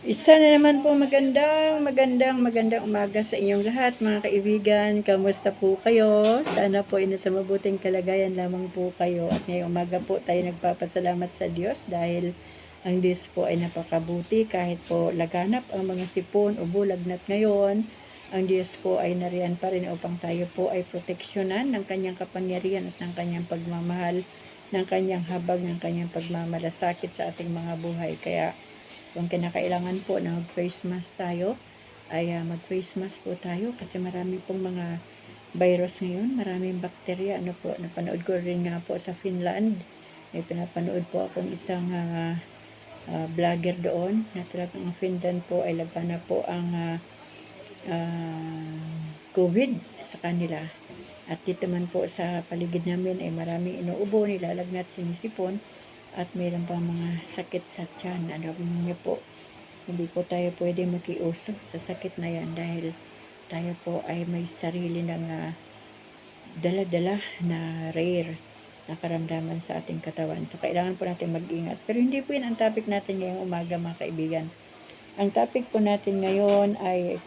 Isa na naman po magandang, magandang, magandang umaga sa inyong lahat mga kaibigan. Kamusta po kayo? Sana po ay nasa mabuting kalagayan lamang po kayo. At ngayong umaga po tayo nagpapasalamat sa Diyos dahil ang Diyos po ay napakabuti kahit po laganap ang mga sipon o bulagnat ngayon. Ang Diyos po ay nariyan pa rin upang tayo po ay proteksyonan ng kanyang kapangyarihan at ng kanyang pagmamahal, ng kanyang habag, ng kanyang pagmamalasakit sa ating mga buhay. Kaya kung kinakailangan po na mag-face mask tayo, ay uh, mag-face mask po tayo kasi marami pong mga virus ngayon, maraming bakterya. Ano po, napanood ko rin nga po sa Finland. May pinapanood po akong isang uh, uh, vlogger doon na talagang ang Finland po ay laban na po ang uh, uh, COVID sa kanila. At dito man po sa paligid namin ay maraming inuubo, nilalagnat, sinisipon at mayroon pa mga sakit sa tiyan. Alam niyo po, hindi po tayo pwede makiuso sa sakit na yan dahil tayo po ay may sarili ng uh, dala-dala na rare na karamdaman sa ating katawan. So, kailangan po natin mag-ingat. Pero hindi po yun ang topic natin ngayong umaga, mga kaibigan. Ang topic po natin ngayon ay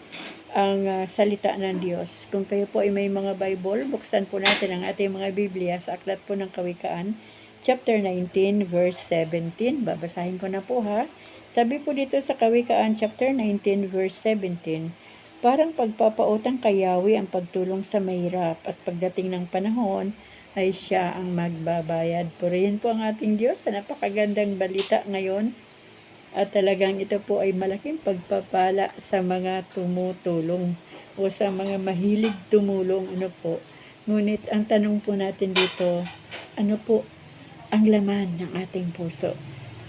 ang uh, salita ng Diyos. Kung kayo po ay may mga Bible, buksan po natin ang ating mga Biblia sa aklat po ng Kawikaan, chapter 19, verse 17. Babasahin ko na po ha. Sabi po dito sa Kawikaan, chapter 19, verse 17, parang pagpapautang kay Yahweh ang pagtulong sa mahirap at pagdating ng panahon ay siya ang magbabayad. Purihin po ang ating Diyos sa napakagandang balita ngayon. At talagang ito po ay malaking pagpapala sa mga tumutulong o sa mga mahilig tumulong. Ano po. Ngunit ang tanong po natin dito, ano po ang laman ng ating puso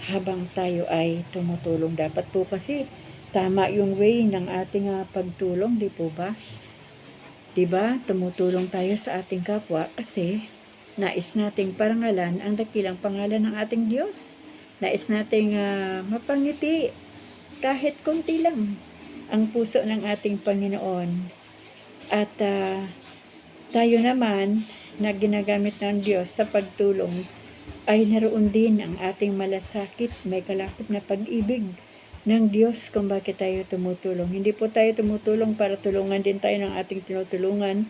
habang tayo ay tumutulong. Dapat po kasi tama yung way ng ating uh, pagtulong, di po ba? Di ba? Tumutulong tayo sa ating kapwa kasi nais nating parangalan ang dakilang pangalan ng ating Diyos. Nais nating uh, mapangiti kahit konti lang ang puso ng ating Panginoon. At uh, tayo naman na ginagamit ng Diyos sa pagtulong ay naroon din ang ating malasakit, may kalakip na pag-ibig ng Diyos kung bakit tayo tumutulong. Hindi po tayo tumutulong para tulungan din tayo ng ating tinutulungan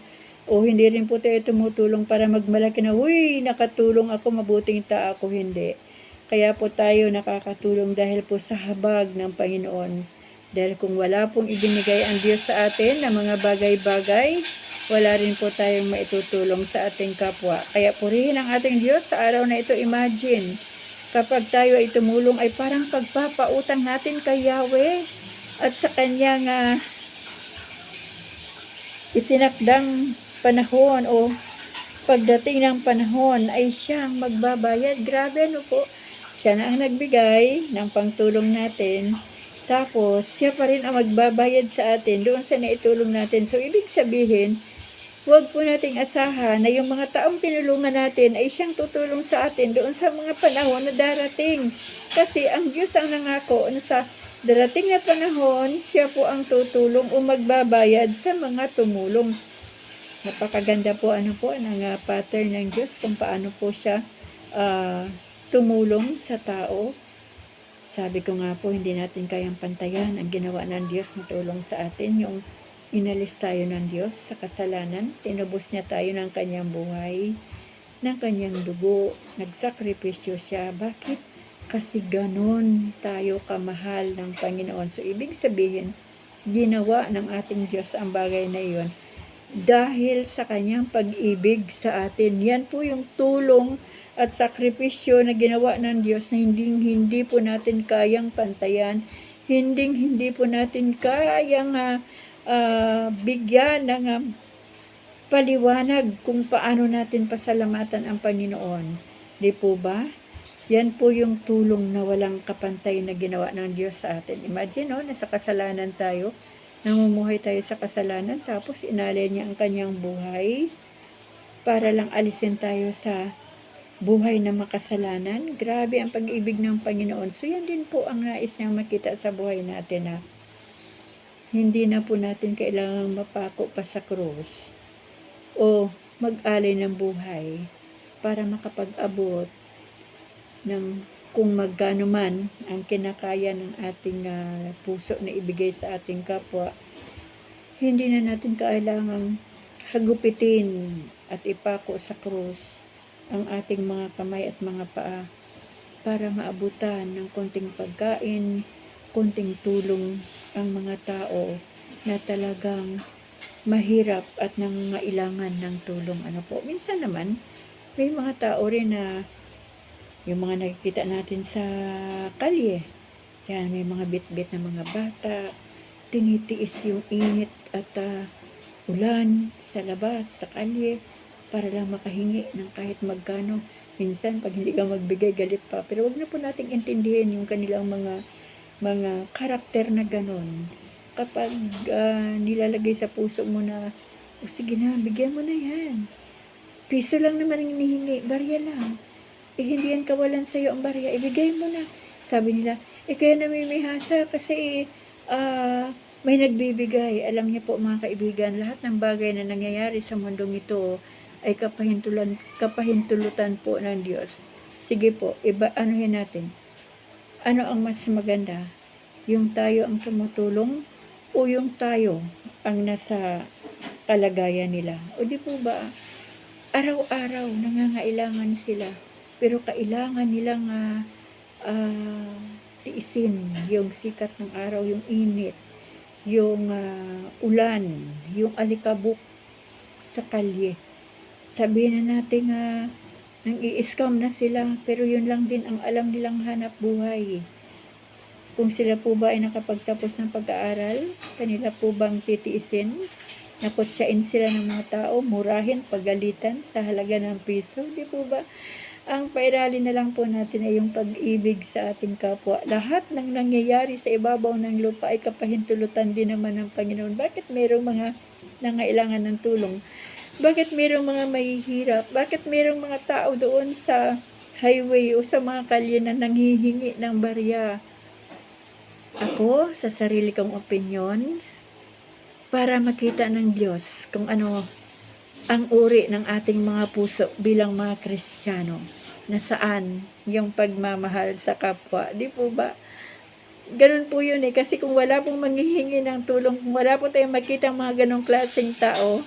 o hindi rin po tayo tumutulong para magmalaki na, uy, nakatulong ako, mabuting ta ako, hindi. Kaya po tayo nakakatulong dahil po sa habag ng Panginoon. Dahil kung wala pong ibinigay ang Diyos sa atin ng mga bagay-bagay, wala rin po tayong maitutulong sa ating kapwa. Kaya purihin ang ating Diyos sa araw na ito. Imagine, kapag tayo ay tumulong ay parang pagpapautang natin kay Yahweh at sa kanyang uh, itinakdang panahon o pagdating ng panahon ay siyang magbabayad. Grabe ano po, siya na ang nagbigay ng pangtulong natin. Tapos, siya pa rin ang magbabayad sa atin doon sa naitulong natin. So, ibig sabihin, Huwag po nating asahan na yung mga taong pinulungan natin ay siyang tutulong sa atin doon sa mga panahon na darating. Kasi ang Diyos ang nangako na sa darating na panahon, siya po ang tutulong o magbabayad sa mga tumulong. Napakaganda po ano po ng uh, pattern ng Diyos kung paano po siya uh, tumulong sa tao. Sabi ko nga po, hindi natin kayang pantayan ang ginawa ng Diyos na tulong sa atin. Yung Inalis tayo ng Diyos sa kasalanan. Tinubos niya tayo ng kanyang buhay, ng kanyang dugo. Nagsakripisyo siya. Bakit? Kasi ganon tayo kamahal ng Panginoon. So, ibig sabihin, ginawa ng ating Diyos ang bagay na iyon dahil sa kanyang pag-ibig sa atin. Yan po yung tulong at sakripisyo na ginawa ng Diyos na hindi, hindi po natin kayang pantayan, hindi, hindi po natin kayang uh, uh, bigyan ng um, paliwanag kung paano natin pasalamatan ang Panginoon. Di po ba? Yan po yung tulong na walang kapantay na ginawa ng Diyos sa atin. Imagine, no, nasa kasalanan tayo, namumuhay tayo sa kasalanan, tapos inalay niya ang kanyang buhay para lang alisin tayo sa buhay na makasalanan. Grabe ang pag-ibig ng Panginoon. So, yan din po ang nais niyang makita sa buhay natin na hindi na po natin kailangang mapako pa sa krus o mag-alay ng buhay para makapag-abot ng kung magkano man ang kinakaya ng ating ah, puso na ibigay sa ating kapwa, hindi na natin kailangang hagupitin at ipako sa krus ang ating mga kamay at mga paa para maabutan ng konting pagkain, konting tulong ang mga tao na talagang mahirap at nangangailangan ng tulong. Ano po, minsan naman, may mga tao rin na yung mga nakikita natin sa kalye. Yan, may mga bit-bit na mga bata, tinitiis yung init at ah, ulan sa labas, sa kalye, para lang makahingi ng kahit magkano. Minsan, pag hindi ka magbigay, galit pa. Pero wag na po nating intindihin yung kanilang mga mga karakter na ganon. Kapag ah, nilalagay sa puso mo na, o sige na, bigyan mo na yan. Piso lang naman ang hinihingi, barya lang. Eh, hindi yan kawalan sa'yo ang barya, ibigay mo na. Sabi nila, eh, kaya namimihasa kasi ah, may nagbibigay. Alam niyo po mga kaibigan, lahat ng bagay na nangyayari sa mundong ito ay kapahintulan, kapahintulutan po ng Diyos. Sige po, iba, anuhin natin. Ano ang mas maganda? Yung tayo ang tumutulong o yung tayo ang nasa kalagayan nila? O di po ba, araw-araw nangangailangan sila, pero kailangan nilang ah, ah, tiisin yung sikat ng araw, yung init, yung ah, ulan, yung alikabok sa kalye. Sabihin na natin nga, nang i-scam na sila, pero yun lang din ang alam nilang hanap buhay. Kung sila po ba ay nakapagtapos ng pag-aaral, kanila po bang titiisin? Nakutsain sila ng mga tao, murahin, pagalitan sa halaga ng piso, di po ba? Ang pairali na lang po natin ay yung pag-ibig sa ating kapwa. Lahat ng nangyayari sa ibabaw ng lupa ay kapahintulutan din naman ng Panginoon. Bakit mayroong mga nangailangan ng tulong? Bakit mayroong mga mahihirap? Bakit mayroong mga tao doon sa highway o sa mga kalye na nanghihingi ng barya? Ako, sa sarili kong opinion, para makita ng Diyos kung ano ang uri ng ating mga puso bilang mga Kristiyano na saan yung pagmamahal sa kapwa. Di po ba? Ganun po yun eh. Kasi kung wala pong manghihingi ng tulong, kung wala po tayong makita mga ganong klaseng tao,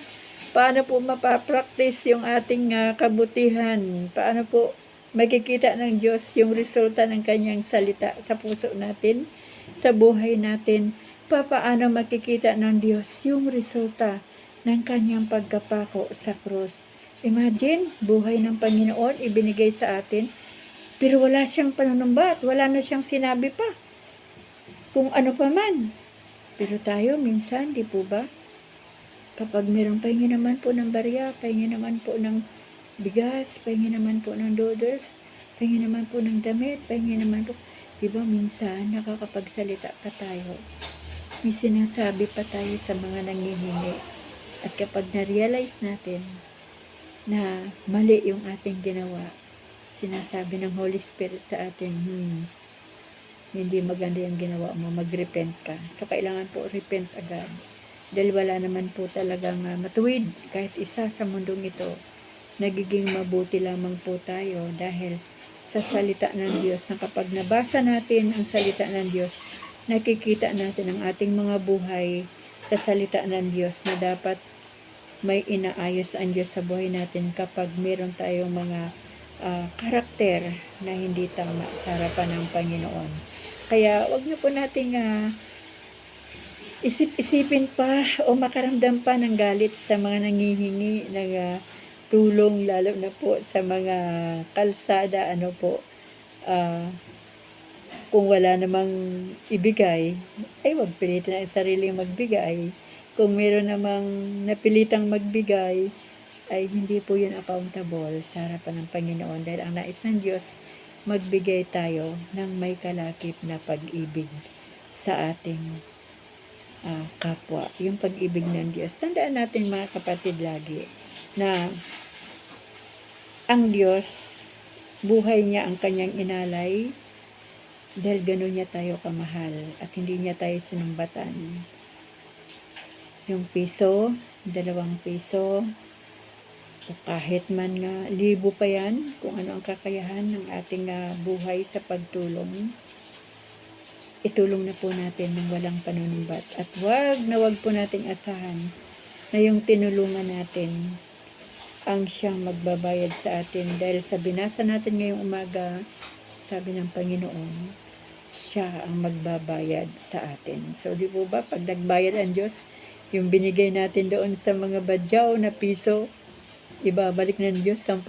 paano po mapapractice yung ating ah, kabutihan? Paano po makikita ng Diyos yung resulta ng kanyang salita sa puso natin, sa buhay natin? Papaano makikita ng Diyos yung resulta ng kanyang pagkapako sa krus? Imagine, buhay ng Panginoon ibinigay sa atin, pero wala siyang panunumbat, wala na siyang sinabi pa. Kung ano pa man. Pero tayo minsan, di po ba? Kapag mayroong pahingi naman po ng barya, pahingi naman po ng bigas, pahingi naman po ng doodles, pahingi naman po ng damit, pahingi naman po. Di ba minsan nakakapagsalita pa tayo? May sinasabi pa tayo sa mga nangihingi. At kapag na-realize natin na mali yung ating ginawa, sinasabi ng Holy Spirit sa atin, hmm, hindi maganda yung ginawa mo, mag-repent ka. So, kailangan po repent agad. Dahil wala naman po talagang uh, matuwid kahit isa sa mundong ito. Nagiging mabuti lamang po tayo dahil sa salita ng Diyos na kapag nabasa natin ang salita ng Diyos, nakikita natin ang ating mga buhay sa salita ng Diyos na dapat may inaayos ang Diyos sa buhay natin kapag meron tayong mga ah, karakter na hindi tama sa harapan ng Panginoon. Kaya wag na po nating ah, isip-isipin pa o makaramdam pa ng galit sa mga nangihingi ng ah, tulong lalo na po sa mga kalsada ano po ah, kung wala namang ibigay ay wag pilitin ang sariling magbigay. Kung meron namang napilitang magbigay ay hindi po yun accountable sa harapan ng Panginoon dahil ang nais ng Diyos magbigay tayo ng may kalakip na pag-ibig sa ating ah, kapwa. Yung pag-ibig ng Diyos. Tandaan natin mga kapatid lagi na ang Diyos, buhay niya ang kanyang inalay dahil gano'n niya tayo kamahal at hindi niya tayo sinumbatan. Yung piso, dalawang piso, O kahit man nga libo pa yan, kung ano ang kakayahan ng ating ah, buhay sa pagtulong, itulong na po natin ng walang panunumbat. At wag na wag po nating asahan na yung tinulungan natin ang siyang magbabayad sa atin. Dahil sa binasa natin ngayong umaga, sabi ng Panginoon, siya ang magbabayad sa atin. So, di po ba, pag nagbayad ang Diyos, yung binigay natin doon sa mga badyaw na piso, ibabalik ng Diyos 10,000.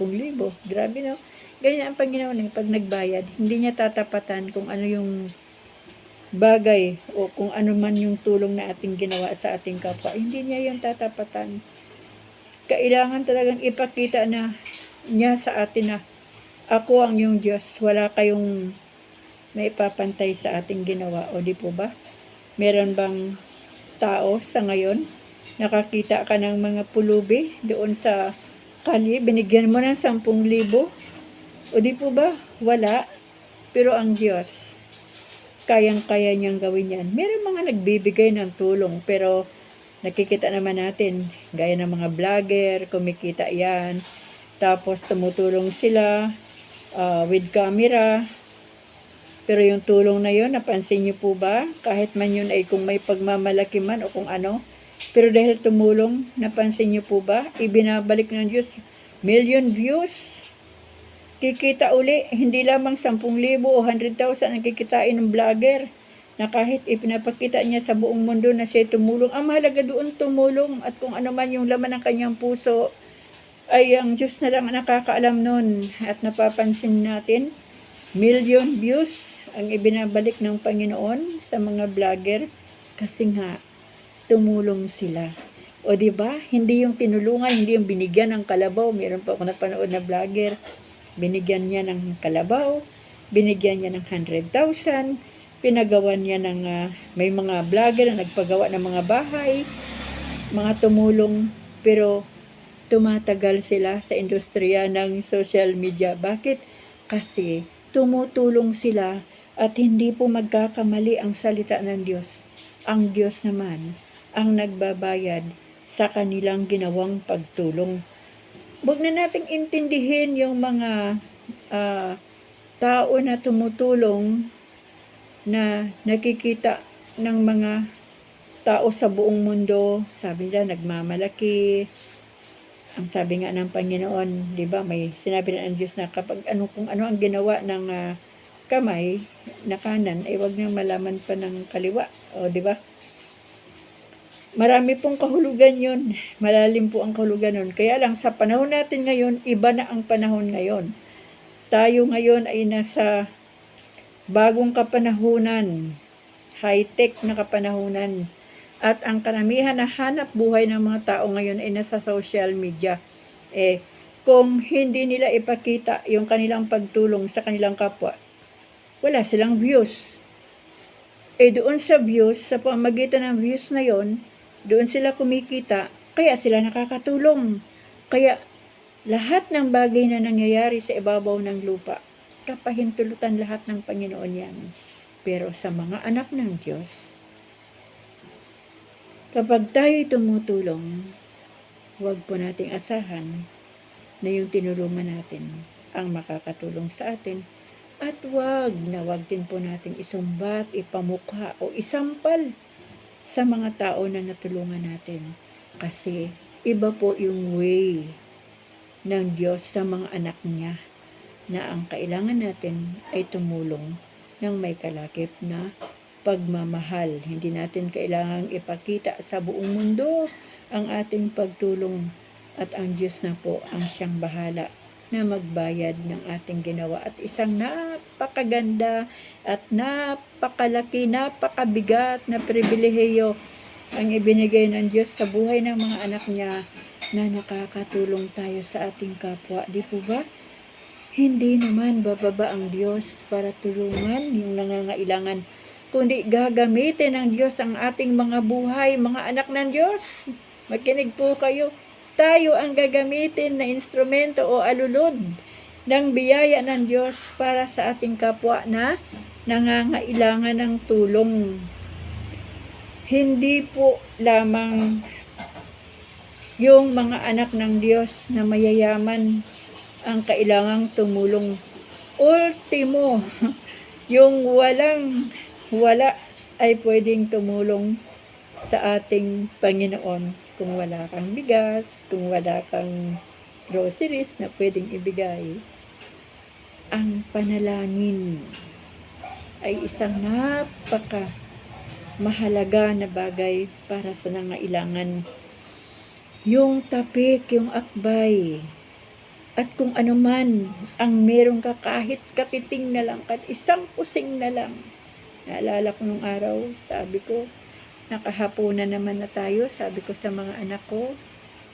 Grabe no? Ganyan ang Panginoon eh, pag nagbayad, hindi niya tatapatan kung ano yung bagay o kung ano man yung tulong na ating ginawa sa ating kapwa. Hindi niya yung tatapatan. Kailangan talagang ipakita na niya sa atin na ako ang yung Diyos, wala kayong may ipapantay sa ating ginawa. O di po ba? Meron bang tao sa ngayon? Nakakita ka ng mga pulubi doon sa kali, binigyan mo ng 10,000. O di po ba? Wala. Pero ang Diyos, kayang-kaya niyang gawin yan. Meron mga nagbibigay ng tulong, pero nakikita naman natin, gaya ng mga vlogger, kumikita yan. Tapos tumutulong sila ah, with camera. Pero yung tulong na yun, napansin niyo po ba? Kahit man yun ay kung may pagmamalaki man o kung ano. Pero dahil tumulong, napansin niyo po ba? Ibinabalik ng Diyos million views. Kikita uli, hindi lamang 10,000 o 100,000 ang kikitain ng vlogger na kahit ipinapakita niya sa buong mundo na siya tumulong. Ang mahalaga doon tumulong at kung ano man yung laman ng kanyang puso ay ang Diyos na lang ang nakakaalam nun at napapansin natin million views ang ibinabalik ng Panginoon sa mga vlogger kasi nga tumulong sila. O di ba? Hindi yung tinulungan, hindi yung binigyan ng kalabaw. Meron pa ako napanood na vlogger. Binigyan niya ng kalabaw, binigyan niya ng 100,000, pinagawan niya ng ah, may mga vlogger na nagpagawa ng mga bahay, mga tumulong, pero tumatagal sila sa industriya ng social media. Bakit? Kasi tumutulong sila at hindi po magkakamali ang salita ng Diyos. Ang Diyos naman ang nagbabayad sa kanilang ginawang pagtulong. Huwag na nating intindihin yung mga ah, tao na tumutulong na nakikita ng mga tao sa buong mundo. Sabi nila, nagmamalaki. Ang sabi nga ng Panginoon, di ba, may sinabi na ang Diyos na kapag ano, kung ano ang ginawa ng ah, kamay na kanan, ay wag niyang malaman pa ng kaliwa. O, di ba? Marami pong kahulugan yun. Malalim po ang kahulugan nun. Kaya lang sa panahon natin ngayon, iba na ang panahon ngayon. Tayo ngayon ay nasa bagong kapanahunan, high-tech na kapanahunan. At ang karamihan na hanap buhay ng mga tao ngayon ay nasa social media. Eh, kung hindi nila ipakita yung kanilang pagtulong sa kanilang kapwa, wala silang views. Eh doon sa views, sa pamagitan ng views na yon, doon sila kumikita, kaya sila nakakatulong. Kaya lahat ng bagay na nangyayari sa ibabaw ng lupa, kapahintulutan lahat ng Panginoon yan. Pero sa mga anak ng Diyos, kapag tayo tumutulong, huwag po nating asahan na yung tinulungan natin ang makakatulong sa atin at wag na wag din po nating isumbat, ipamukha o isampal sa mga tao na natulungan natin. Kasi iba po yung way ng Diyos sa mga anak niya na ang kailangan natin ay tumulong ng may kalakip na pagmamahal. Hindi natin kailangang ipakita sa buong mundo ang ating pagtulong at ang Diyos na po ang siyang bahala na magbayad ng ating ginawa. At isang napakaganda at napakalaki, napakabigat na pribilehiyo ang ibinigay ng Diyos sa buhay ng mga anak niya na nakakatulong tayo sa ating kapwa. Di po ba? Hindi naman bababa ang Diyos para tulungan yung nangangailangan, kundi gagamitin ng Diyos ang ating mga buhay, mga anak ng Diyos. Makinig po kayo tayo ang gagamitin na instrumento o alulod ng biyaya ng Diyos para sa ating kapwa na nangangailangan ng tulong. Hindi po lamang yung mga anak ng Diyos na mayayaman ang kailangang tumulong. Ultimo, yung walang wala ay pwedeng tumulong sa ating Panginoon. Kung wala kang bigas, kung wala kang groceries na pwedeng ibigay, ang panalangin ay isang napaka mahalaga na bagay para sa nangailangan. Yung tapik, yung akbay, at kung ano man ang meron ka kahit katiting na lang, kahit isang pusing na lang. Naalala ko nung araw, sabi ko, nakahapunan naman na tayo, sabi ko sa mga anak ko,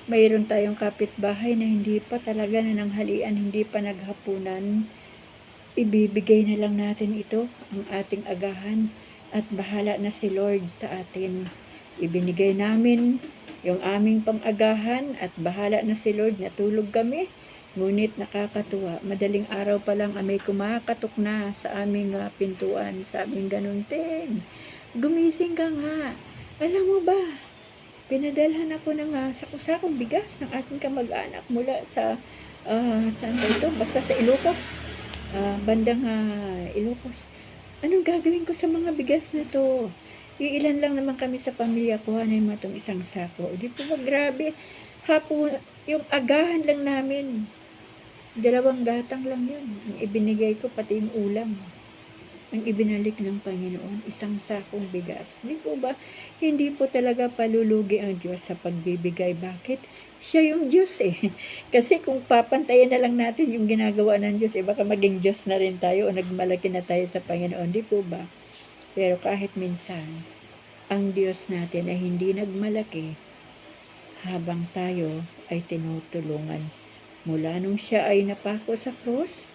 mayroon tayong kapitbahay na hindi pa talaga nananghalian, hindi pa naghapunan. Ibibigay na lang natin ito, ang ating agahan, at bahala na si Lord sa atin. Ibinigay namin yung aming pang-agahan at bahala na si Lord, natulog kami. Ngunit nakakatuwa, madaling araw pa lang may kumakatok na sa aming ah, pintuan. Sabing ganun, Ting, gumising ka nga. Alam mo ba, pinadalhan ako ng uh, sakusakong bigas ng ating kamag-anak mula sa, ah, saan ba ito? Basta sa Ilocos. Ah, bandang ah, Ilocos. Anong gagawin ko sa mga bigas na to? Iilan lang naman kami sa pamilya ko, hanay mo itong isang sako. Di po ba, grabe. Hapon, yung agahan lang namin, dalawang gatang lang yun. Ibinigay ko, pati yung ulam. Ang ibinalik ng Panginoon, isang sakong bigas. Di po ba, hindi po talaga palulugi ang Diyos sa pagbibigay. Bakit? Siya yung Diyos eh. Kasi kung papantayan na lang natin yung ginagawa ng Diyos, eh baka maging Diyos na rin tayo o nagmalaki na tayo sa Panginoon. Di po ba? Pero kahit minsan, ang Diyos natin ay hindi nagmalaki habang tayo ay tinutulungan. Mula nung siya ay napako sa krus,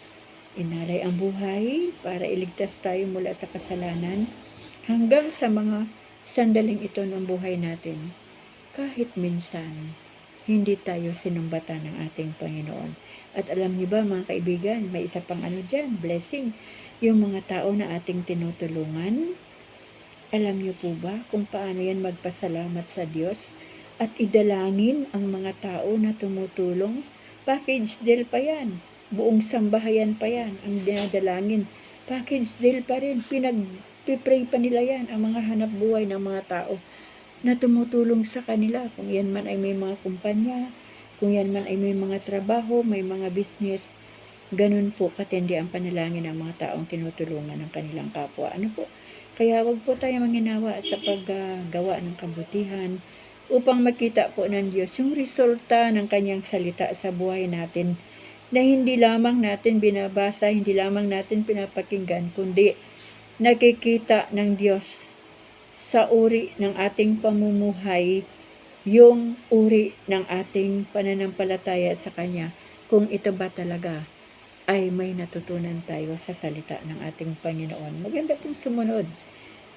inalay ang buhay para iligtas tayo mula sa kasalanan hanggang sa mga sandaling ito ng buhay natin. Kahit minsan, hindi tayo sinumbatan ng ating Panginoon. At alam niyo ba mga kaibigan, may isa pang ano dyan, blessing. Yung mga tao na ating tinutulungan, alam niyo po ba kung paano yan magpasalamat sa Diyos at idalangin ang mga tao na tumutulong? Package deal pa yan. Buong sambahayan pa yan ang dinadalangin. Package deal pa rin. Pinag-pray pa nila yan ang mga hanap buhay ng mga tao na tumutulong sa kanila. Kung yan man ay may mga kumpanya, kung yan man ay may mga trabaho, may mga business, ganun po katindi ang panalangin ng mga taong tinutulungan ng kanilang kapwa. Ano po? Kaya wag po tayo manginawa sa paggawa ng kabutihan upang makita po ng Diyos yung resulta ng kanyang salita sa buhay natin na hindi lamang natin binabasa, hindi lamang natin pinapakinggan, kundi nakikita ng Diyos sa uri ng ating pamumuhay yung uri ng ating pananampalataya sa Kanya kung ito ba talaga ay may natutunan tayo sa salita ng ating Panginoon. Maganda pong sumunod.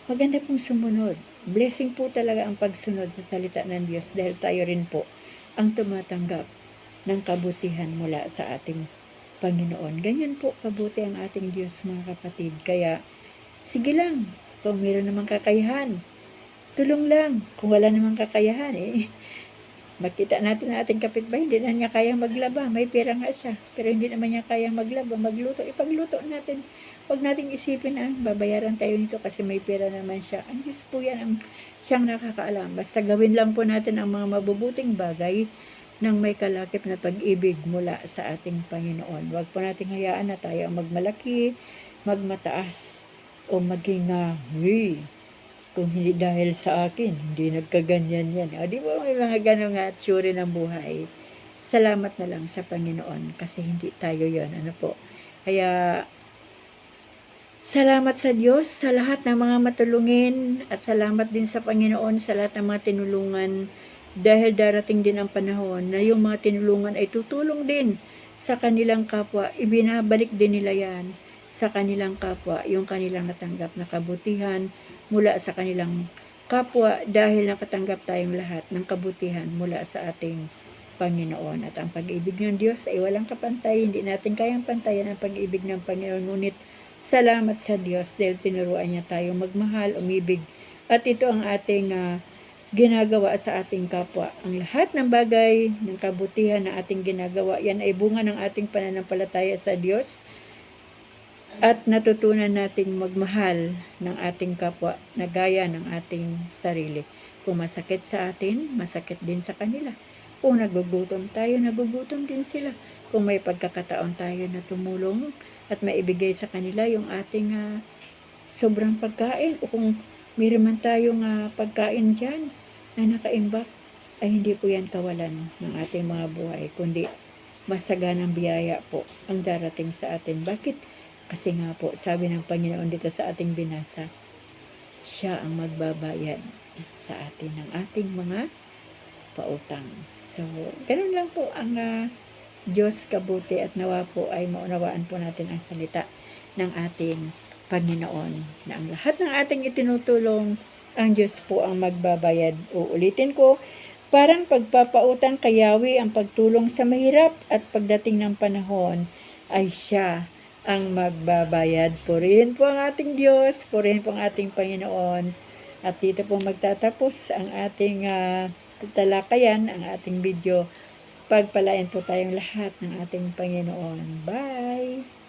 Maganda pong sumunod. Blessing po talaga ang pagsunod sa salita ng Diyos dahil tayo rin po ang tumatanggap ng kabutihan mula sa ating Panginoon. Ganyan po kabuti ang ating Diyos mga kapatid. Kaya sige lang, kung meron namang kakayahan, tulong lang. Kung wala namang kakayahan, eh, makita natin na ating kapitbahay, hindi na niya kayang maglaba. May pera nga siya, pero hindi naman niya kayang maglaba, magluto. Ipagluto natin. Huwag nating isipin na babayaran tayo nito kasi may pera naman siya. Ang Diyos po yan ang siyang nakakaalam. Basta gawin lang po natin ang mga mabubuting bagay ng may kalakip na pag-ibig mula sa ating Panginoon. Huwag po nating hayaan na tayo ang magmalaki, magmataas, o maging uh, kung hindi dahil sa akin, hindi nagkaganyan yan. O, di ba may mga ganong nga tsuri ng buhay? Salamat na lang sa Panginoon kasi hindi tayo yon Ano po? Kaya, salamat sa Diyos sa lahat ng mga matulungin at salamat din sa Panginoon sa lahat ng mga tinulungan dahil darating din ang panahon na yung mga tinulungan ay tutulong din sa kanilang kapwa. Ibinabalik din nila yan sa kanilang kapwa, yung kanilang natanggap na kabutihan mula sa kanilang kapwa dahil nakatanggap tayong lahat ng kabutihan mula sa ating Panginoon. At ang pag-ibig ng Diyos ay walang kapantay. Hindi natin kayang pantayan ang pag-ibig ng Panginoon. Ngunit salamat sa Diyos dahil tinuruan niya tayo magmahal, umibig. At ito ang ating uh, ginagawa sa ating kapwa. Ang lahat ng bagay ng kabutihan na ating ginagawa, yan ay bunga ng ating pananampalataya sa Diyos at natutunan nating magmahal ng ating kapwa na gaya ng ating sarili. Kung masakit sa atin, masakit din sa kanila. Kung nagugutom tayo, nagugutom din sila. Kung may pagkakataon tayo na tumulong at maibigay sa kanila yung ating ah, sobrang pagkain o kung mayroon man tayong ah, pagkain dyan na nakaimbak, ay hindi po yan kawalan ng ating mga buhay, kundi masaganang biyaya po ang darating sa atin. Bakit? Kasi nga po, sabi ng Panginoon dito sa ating binasa, siya ang magbabayad sa atin ng ating mga pautang. So, ganun lang po ang ah, Diyos kabuti at nawa po ay maunawaan po natin ang salita ng ating Panginoon na ang lahat ng ating itinutulong ang Diyos po ang magbabayad. Uulitin ko, parang pagpapautang kayawi ang pagtulong sa mahirap at pagdating ng panahon ay siya ang magbabayad. Purihin po ang ating Diyos, purihin po ang ating Panginoon. At dito po magtatapos ang ating ah, talakayan, ang ating video. Pagpalain po tayong lahat ng ating Panginoon. Bye!